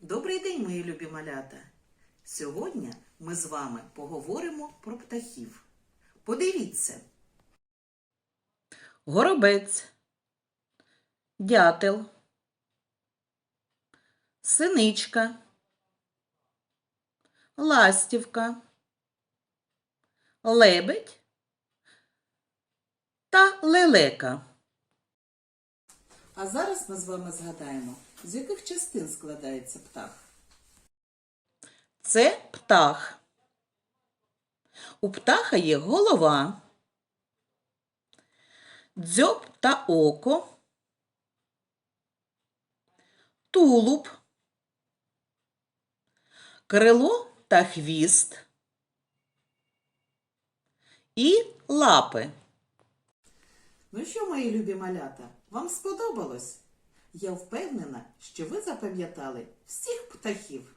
Добрий день, мої любі малята! Сьогодні ми з вами поговоримо про птахів. Подивіться. Горобець, дятел, синичка, ластівка, лебедь та лелека. А зараз ми з вами згадаємо, з яких частин складається птах. Це птах. У птаха є голова, дзьоб та око, тулуб, крило та хвіст і лапи. Ну що, мої любі малята, вам сподобалось? Я впевнена, що ви запам'ятали всіх птахів.